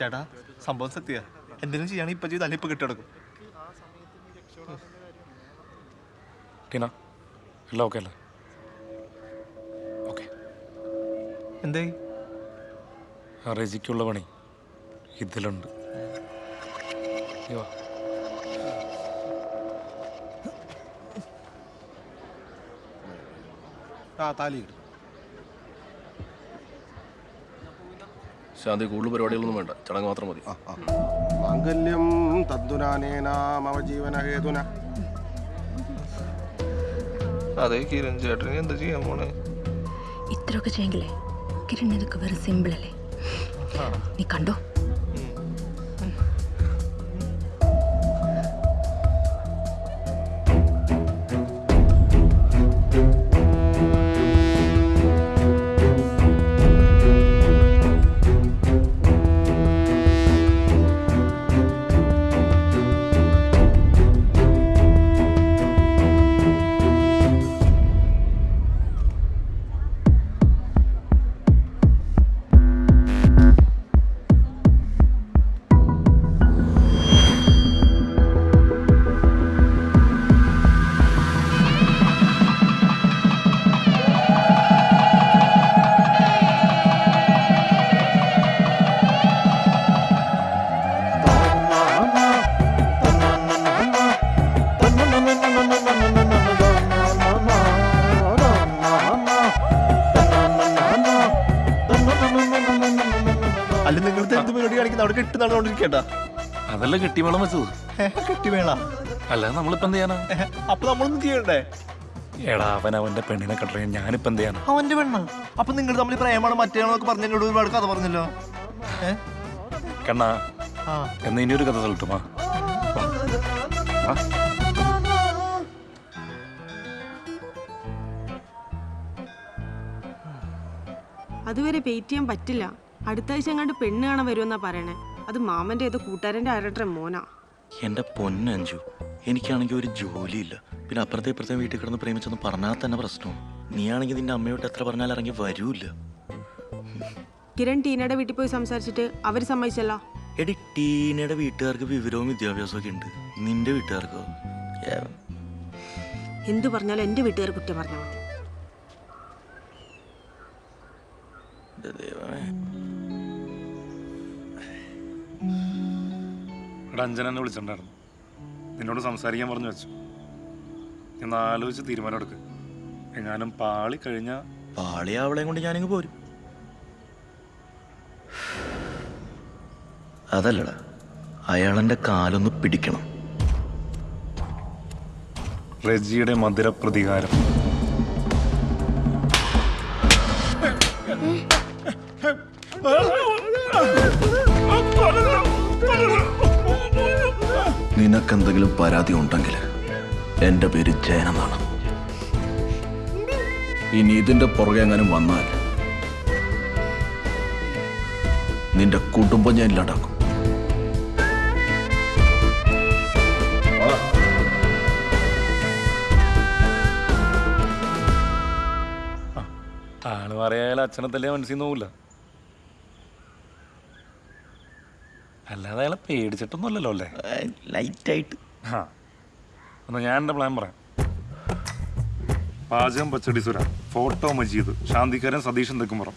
ചേട്ടാ സംഭവം സത്യ. എന്തെങ്കിലും ചെയ്യുകയാണെങ്കിൽ ഇപ്പൊ ചെയ്താലും ഇപ്പൊ കിട്ടിടക്കും ടീന എല്ലാം ഓക്കെ അല്ലേ? ഓക്കെ എന്തേ ആ റെജിക്കുള്ള പണി ഇതിലുണ്ട്. ശാന്തി കൂടുതൽ പരിപാടികളൊന്നും വേണ്ട. ചടങ്ങ് മാത്രം മതി. മാംഗല്യം തദ്ദുനാനേന മമ ജീവന ഹേതുന അതെ കിരൺ ചേട്ടന് എന്താ ചെയ്യാൻ പോണേ? ഇത്രയൊക്കെ ചെയ്യെങ്കിലേ കിരൺ ഇതൊക്കെ വെറും സിമ്പിൾ അല്ലേ? നീ കണ്ടോ? അവിടെ കെട്ടി നടന്നുകൊണ്ടിരിക്കട്ടാ അതല്ല കെട്ടിമേളം വെച്ചത്. കെട്ടി വേണ അല്ല നമ്മളിപ്പോ എന്ത് ചെയ്യാനാ? അപ്പൊ നമ്മളൊന്നും ചെയ്യണ്ടേ? എടാ അവൻ അവന്റെ പെണ്ണിനെ കട്ടറിയ ഞാനിപ്പോ എന്ത് ചെയ്യാനാ? അവന്റെ പെണ്ണ? അപ്പൊ നിങ്ങൾ തമ്മിൽ പ്രേമാണ് മറ്റേണോ പറഞ്ഞതിനോട് ഒരുപാട് കഥ പറഞ്ഞല്ലോ. കണ്ണാ എന്നാ ഇനി ഒരു കഥ തള്ളട്ടുമാ അതുവരെ വെയിറ്റ് ചെയ്യാൻ പറ്റില്ല. അടുത്ത ആഴ്ച എങ്ങാണ്ട് പെണ്ണ് കാണാൻ വരുമെന്നാ പറയണേ. അത് മാമന്റെ ഏതോ കൂട്ടുകാരന്റെ ആരുടെ മോനാ. എന്റെ പൊന്നഞ്ചു എനിക്കാണെങ്കിൽ ഒരു ജോലിയില്ല. പിന്നെ അപ്പുറത്തെ ഇപ്പുറത്തെ വീട്ടിൽ കിടന്ന് പ്രേമിച്ചെന്ന് പറഞ്ഞാൽ തന്നെ പ്രശ്നവും. നീയാണെങ്കിൽ നിന്റെ അമ്മയോട്ട് എത്ര പറഞ്ഞാൽ ഇറങ്ങി വരൂല്ല. കിരൺ ടീനയുടെ വീട്ടിൽ പോയി സംസാരിച്ചിട്ട് അവർ സമ്മതിച്ചല്ല? എടി ടീനയുടെ വീട്ടുകാർക്ക് വിവരവും വിദ്യാഭ്യാസവും ഒക്കെ ഉണ്ട്. നിന്റെ വീട്ടുകാർക്കോ? എന്തു പറഞ്ഞാലും എന്റെ വീട്ടുകാർ കുറ്റം പറഞ്ഞാൽ മതി ദൈവമേ. അഞ്ജന എന്നെ വിളിച്ചിട്ടുണ്ടായിരുന്നു. നിന്നോട് സംസാരിക്കാൻ പറഞ്ഞു വെച്ചു. ഞാൻ ആലോചിച്ച് തീരുമാനം എടുക്ക്. എങ്ങാനും പാളി കഴിഞ്ഞ പാളി അവളെയും കൊണ്ട് ഞാനിങ്ങ് പോരും. അതല്ലടാ അയാളെന്റെ കാലൊന്ന് പിടിക്കണം. റെജിയുടെ മധുര പ്രതികാരം നിനക്കെന്തെങ്കിലും പരാതി ഉണ്ടെങ്കിൽ എന്റെ പേര് ജയനെന്നാണ് ഇനി ഇതിന്റെ പുറകെ എങ്ങാനും വന്നാൽ നിന്റെ കുടുംബം ഞാൻ ഇല്ലാണ്ടാക്കും. ആൾ പറയായാലും അച്ഛനെ തല്ലേ മനസ്സിൽ നോവില്ല അല്ലാതെ അയാളെ പേടിച്ചിട്ടൊന്നുമല്ലല്ലോ അല്ലേ? ലൈറ്റായിട്ട് ആ. എന്നാ ഞാൻ എന്റെ പ്ലാൻ പറയാം. പാചകം പച്ചടി സുര ഫോട്ടോ മജീദ് ശാന്തിക്കാരൻ സതീശൻ തെക്കുംപുറം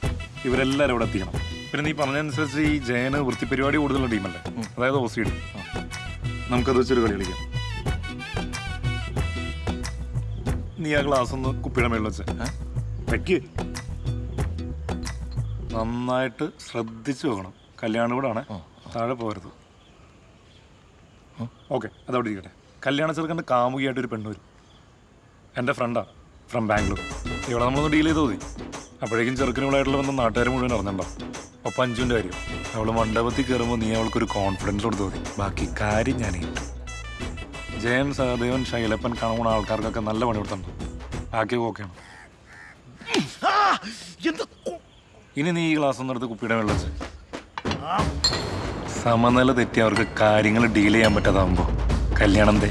ഇവരെല്ലാവരും ഇവിടെ എത്തിക്കണം. പിന്നെ നീ പറഞ്ഞതനുസരിച്ച് ഈ ജയന് വൃത്തിപരിപാടി കൂടുതലുള്ള ടീമല്ലേ? അതായത് ഡി നമുക്കത് വെച്ചൊരു കളി കളിക്കാം. നീ ആ ഗ്ലാസ് ഒന്ന് കുപ്പിയുടെ മേളിൽ വെച്ച്. വെക്ക്. നന്നായിട്ട് ശ്രദ്ധിച്ചു വെക്കണം. കല്യാണം കൂടെ ആണ് താഴെ പോകരുത്. ഓക്കെ അതവിടെ ഇരിക്കട്ടെ. കല്യാണ ചെറുക്കന്റെ കാമുകിയായിട്ട് ഒരു പെണ്ണ് വരും. എന്റെ ഫ്രണ്ടാ ഫ്രം ബാംഗ്ലൂർ. ഇവിടെ നമ്മളൊന്ന് ഡീൽ ചെയ്ത് മതി. അപ്പോഴേക്കും ചെറുക്കനുകളായിട്ടുള്ള വന്ന നാട്ടുകാർ മുഴുവൻ അറിഞ്ഞിട്ടുണ്ടാവും ഒപ്പം അഞ്ചുവിന്റെ കാര്യം. അവൾ മണ്ഡപത്തിൽ കയറുമ്പോൾ നീ അവൾക്കൊരു കോൺഫിഡൻസ് കൊടുത്തു മതി. ബാക്കി കാര്യം ഞാൻ ഏറ്റു ജയൻ സഹദേവൻ ശൈലപ്പൻ കാണുന്ന ആൾക്കാർക്കൊക്കെ നല്ല പണി കൊടുത്തിട്ടുണ്ട്. ബാക്കി ഓക്കെയാണ്. ഇനി നീ ഈ ഗ്ലാസ് ഒന്നെടുത്ത് കുപ്പിയുടെ വെള്ളം വെച്ച്. സമനില തെറ്റി അവർക്ക് കാര്യങ്ങൾ ഡീൽ ചെയ്യാൻ പറ്റാതാവുമ്പോ കല്യാണം ദേ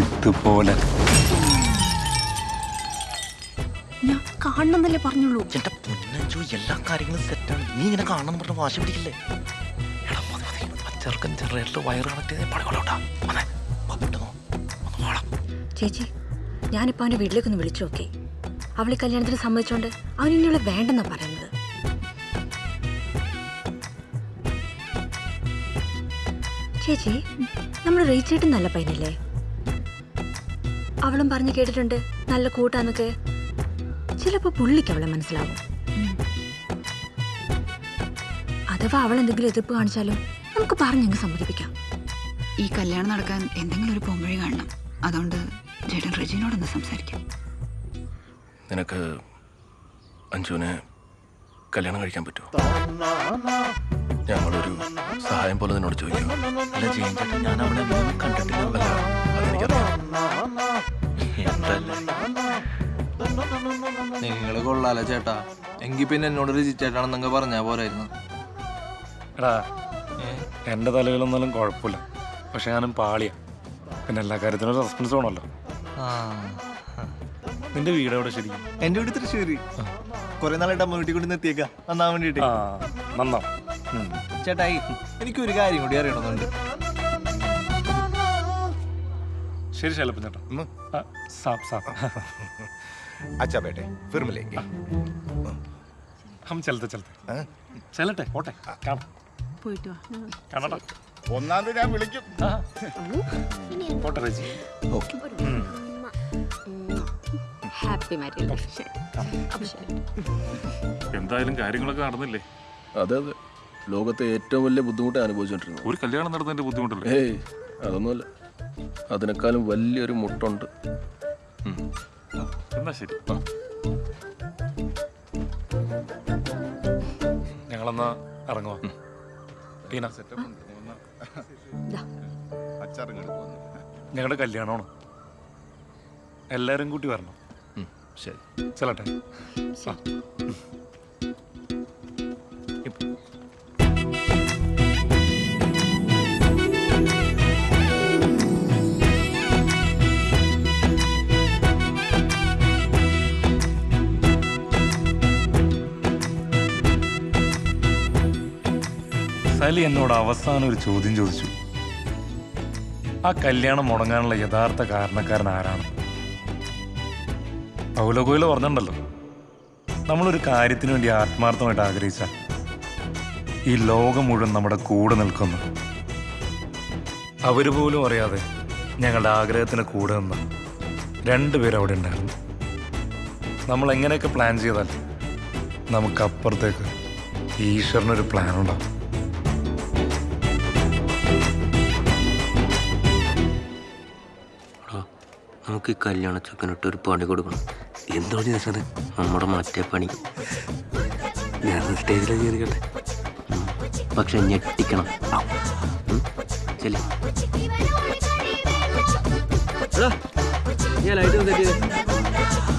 ഇതുപോലെ. ഞാൻ കാണണമെന്നല്ലേ പറഞ്ഞുള്ളൂ. എന്റെ പൊന്നഞ്ചു എല്ലാ കാര്യങ്ങളും സെറ്റാണ് നീ ഇങ്ങനെ കാണണം പറഞ്ഞ വാശി പിടിക്കില്ലേ? എടാ മതി മതി ചെറുക്കൻ ചെറിയ വയറ് കണക്ട് ചെയ്ത്. പണികളോട്ടാ വന്നേ പെട്ടെന്ന് ഒന്ന് വാടാം. ചേച്ചി ഞാനിപ്പോൾ അവന്റെ വീട്ടിലേക്കൊന്ന് വിളിച്ചു നോക്കി. അവളെ കല്യാണത്തിന് സമ്മതിച്ചോണ്ട് അവൻ ഇനി അവളെ വേണ്ടെന്നാ പറയുന്നത് ചേച്ചി നമ്മുടെ റീച്ചേട്ടൻ നല്ല പയ്യനല്ലേ? അവളും പറഞ്ഞു കേട്ടിട്ടുണ്ട് നല്ല കൂട്ടാന്നൊക്കെ. ചിലപ്പോ പുള്ളിക്ക് അവളെ മനസ്സിലാവും. അഥവാ അവൾ എന്തെങ്കിലും എതിർപ്പ് കാണിച്ചാലും നമുക്ക് പറഞ്ഞങ്ങ് സമ്മതിപ്പിക്കാം. ഈ കല്യാണം നടക്കാൻ എന്തെങ്കിലും ഒരു പോംവഴി കാണണം. അതുകൊണ്ട് ചേട്ടൻ റെജിനോടൊന്ന് സംസാരിക്കാം. നിനക്ക് അഞ്ജുവിനെ കല്യാണം കഴിക്കാൻ പറ്റുമോ? ഞങ്ങളൊരു സഹായം പോലെ നിന്നോട് ചോദിക്കും അല്ല ജയൻ ചേട്ടൻ ഞാൻ അവളെ ഒന്നും കണ്ടിട്ടില്ല. അല്ല അതെനിക്കറിയാം. നിങ്ങൾ കൊള്ളാലോ ചേട്ടാ. എങ്കിൽ പിന്നെ എന്നോട് രചിച്ചേട്ടാണെന്നൊക്കെ പറഞ്ഞാ പോരായിരുന്നു. എടാ എന്റെ തലയിലൊന്നാലും കുഴപ്പമില്ല. പക്ഷെ ഞാനും പാളിയ. പിന്നെ എല്ലാ കാര്യത്തിനും റെസ്പോൺസ് വേണമല്ലോ. നിന്റെ വീട് എവിടെ ശരിക്കും? എന്റെ വീട് തൃശ്ശൂര്. കൊറേ നാളായിട്ട് അമ്മ വീട്ടിൽ കൊണ്ട് നിർത്തിയേക്കാ നന്നാൻ വേണ്ടിട്ട് ആ നന്നാ ഉം. ചേട്ടായി എനിക്കൊരു കാര്യം കൂടി അറിയണമെന്നുണ്ട്. ശരി ശൈലപ്പൻ ചേട്ടാ. സാബ് അച്ഛാ ബേട്ടെ ഫിർ മിലേങ്കെ പോട്ടെ. ഒന്നാം തീയതി ഞാൻ വിളിക്കും. പോട്ടെ ഹാപ്പി എന്തായാലും കാര്യങ്ങളൊക്കെ നടന്നില്ലേ? അതെ അതെ. ലോകത്തെ ഏറ്റവും വലിയ ബുദ്ധിമുട്ട് അനുഭവിച്ചുകൊണ്ടിരുന്നത് ഒരു കല്യാണം നടന്നതിന്റെ ബുദ്ധിമുട്ടല്ലേ? ഏയ് അതൊന്നുമല്ല. അതിനേക്കാളും വലിയൊരു മുട്ടുണ്ട്. എന്നാ ശരി. ഞങ്ങളെന്നാ ഇറങ്ങുവാ ടീന ഞങ്ങളുടെ കല്യാണമാണ്. എല്ലാരും കൂട്ടി വരണം. ശരി. ചെല്ലട്ടെ. സലി എന്നോട് അവസാനം ഒരു ചോദ്യം ചോദിച്ചു. ആ കല്യാണം മുടങ്ങാനുള്ള യഥാർത്ഥ കാരണക്കാരൻ ആരാണ്? പൗലോകോയിൽ പറഞ്ഞിട്ടുണ്ടല്ലോ നമ്മളൊരു കാര്യത്തിന് വേണ്ടി ആത്മാർത്ഥമായിട്ട് ആഗ്രഹിച്ച ഈ ലോകം മുഴുവൻ നമ്മുടെ കൂടെ നിൽക്കുന്നു. അവർ പോലും അറിയാതെ ഞങ്ങളുടെ ആഗ്രഹത്തിന് കൂടെ നിന്ന് രണ്ടുപേരും അവിടെ ഉണ്ടായിരുന്നു. നമ്മൾ എങ്ങനെയൊക്കെ പ്ലാൻ ചെയ്താൽ നമുക്കപ്പുറത്തേക്ക് ഈശ്വരനൊരു പ്ലാൻ ഉണ്ടാവും. നമുക്ക് ഈ കല്യാണ ചക്കനിട്ട് ഒരു പണി കൊടുക്കണം. എന്താണ് ചേച്ചത് നമ്മുടെ മറ്റേ പണി. ഞാൻ സ്റ്റേജിൽ കയറിക്കട്ടെ. പക്ഷെ ഞെട്ടിക്കണം. എടാ, ഞാൻ ലൈറ്റ് ചെയ്തേ.